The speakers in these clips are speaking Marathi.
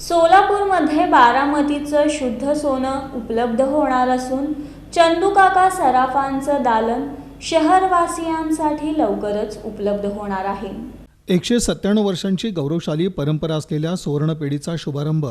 सोलापूरमध्ये बारामतीचं शुद्ध सोनं उपलब्ध होणार असून चंदूकाका सराफांचं दालन शहरवासियांसाठी लवकरच उपलब्ध होणार आहे. एकशे सत्त्याण्णव वर्षांची गौरवशाली परंपरा असलेल्या सुवर्णपेढीचा शुभारंभ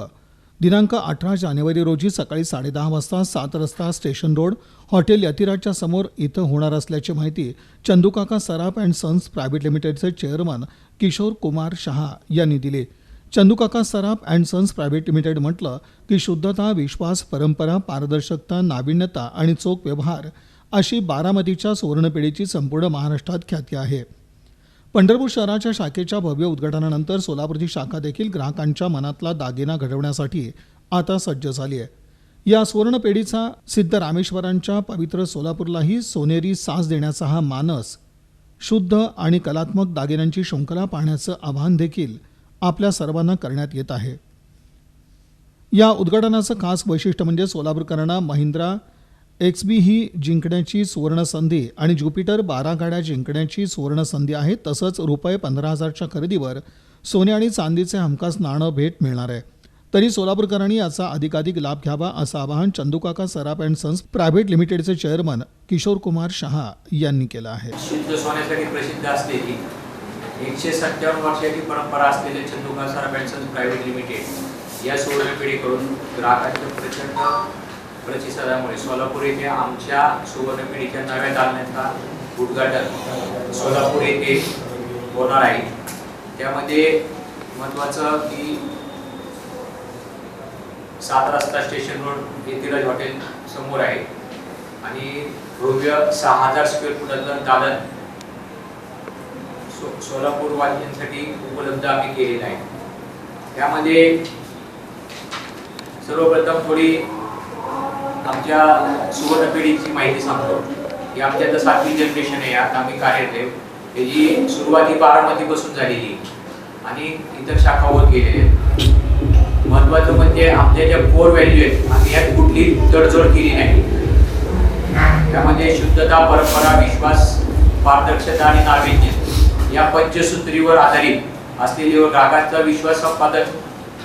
दिनांक अठरा जानेवारी रोजी सकाळी साडेदहा वाजता सात रस्ता स्टेशन रोड हॉटेल यतिराजच्या समोर इथं होणार असल्याची माहिती Chandukaka Saraf and sons private लिमिटेडचे चेअरमन किशोर कुमार शहा यांनी दिली. Chandukaka Saraf and sons private limited म्हटलं की शुद्धता विश्वास परंपरा पारदर्शकता नाविन्यता आणि चोख व्यवहार अशी बारामतीच्या सुवर्णपेढीची संपूर्ण महाराष्ट्रात ख्याती आहे. पंढरपूर शहराच्या शाखेच्या भव्य उद्घाटनानंतर सोलापूरची शाखा देखील ग्राहकांच्या मनातला दागिना घडवण्यासाठी आता सज्ज झाली आहे. या सुवर्णपेढीचा सिद्ध रामेश्वरांच्या पवित्र सोलापूरलाही सोनेरी सास देण्याचा हा मानस शुद्ध आणि कलात्मक दागिन्यांची शृंखला पाहण्याचं आव्हान देखील आपल्या सर्वांना करण्यात येत आहे. या उद्घाटनाचं खास वैशिष्ट्य म्हणजे सोलापूरकरांना महिंद्रा एक्स बी ही जिंकण्याची सुवर्ण संधी आणि ज्युपिटर बारा गाड्या जिंकण्याची सुवर्ण संधी आहे तसंच रुपये पंधरा हजारच्या खरेदीवर सोने आणि चांदीचे हमखास नाणं भेट मिळणार आहे. तरी सोलापूरकरांनी याचा अधिकाधिक लाभ घ्यावा असं आवाहन Chandukaka Saraf and sons private लिमिटेडचे चेअरमन किशोर कुमार शहा यांनी केलं आहे. एकशे सत्त्याण्णव वर्षाची परंपरा असलेले चंदुका सरा प्रायव्हेट लिमिटेड या सुवर्णपिढीकडून ग्राहकांच्या प्रचंड प्रतिसादामुळे सोलापूर येथे आमच्या सुवर्णपिढीच्या नव्या दालनाचा उद्घाटन सोलापूर येथे होणार आहे. त्यामध्ये महत्त्वाचं की सात रस्ता स्टेशन रोड येथीलच हॉटेल समोर आहे. आणि भव्य सहा हजार स्क्वेअर फुटाचं दालन सो सोलापूर वासियांसाठी उपलब्ध आम्ही केलेलं आहे. त्यामध्ये सर्वप्रथम थोडी आमच्या सुवर्ण पिढीची माहिती सांगतो. की आमच्या आता सातवी जनरेशन आहे आता आम्ही कार्यरत आहे. त्याची सुरुवात ही बारामतीपासून झालेली आणि इतर शाखा होत गेलेल्या आहेत महत्वाचं म्हणजे आमच्या ज्या कोर व्हॅल्यू आहेत आम्ही यात कुठली तडजोड केली नाही. त्यामध्ये शुद्धता परंपरा विश्वास पारदर्शकता आणि नाविन्य. या पंचसूत्रीवर आधारित असलेली व ग्राहकांचा विश्वास संपादन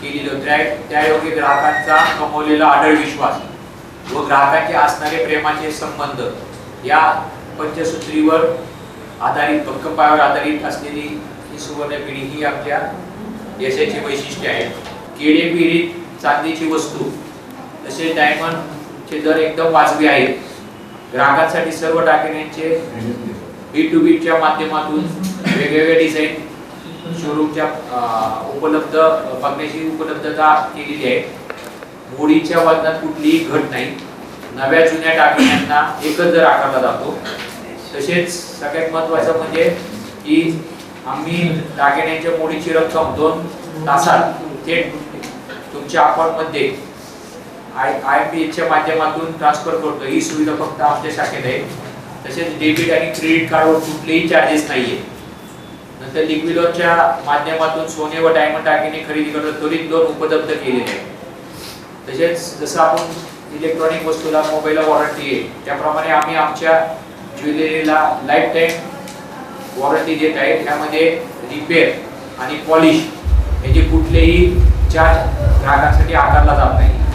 केलेलं त्या त्यायोगे ग्राहकांचा कमवलेला आढळ विश्वास व ग्राहकाचे असणारे प्रेमाचे संबंध या पंचसूत्रीवर आधारित भक्कम पायावर आधारित असलेली ही सुवर्ण पिढी ही आपल्या यशाची वैशिष्ट्य आहे. केडे पिढीत चांदीची वस्तू तसेच डायमंडचे दर एकदम वाजवी आहेत. ग्राहकांसाठी सर्व दागिन्यांचे बी टू बीच्या माध्यमातून वेगवेगळे डिझाईन शोरूमच्या उपलब्ध बघण्याची उपलब्धता केलेली आहे. मोडीच्या वजनात कुठलीही घट नाही. नव्या जुन्या टाकण्यांना एकच दर आकारला जातो. तसेच सगळ्यात महत्वाचं म्हणजे की आम्ही दागिन्यांच्या मोडीची रक्कम दोन तासात थेट तुमच्या अकाउंटमध्ये आय आय पी एच्या माध्यमातून ट्रान्सफर करतो. ही सुविधा फक्त आमच्या शाखेत आहे. तसेच डेबिट आणि क्रेडिट कार्डवर कुठलेही चार्जेस नाहीये. नंतर लिक्विडच्या माध्यमातून सोने व डायमंड दागिने खरेदी करतो त्वरित लोन उपलब्ध केलेले आहे तसेच जसं आपण इलेक्ट्रॉनिक वस्तूला मोबाईलला वॉरंटी आहे त्याप्रमाणे आम्ही आमच्या ज्वेलरीला लाईफ टाईम वॉरंटी देत आहे. त्यामध्ये रिपेअर आणि पॉलिश याचे कुठलेही चार्ज ग्राहकांसाठी आकारला जात नाही.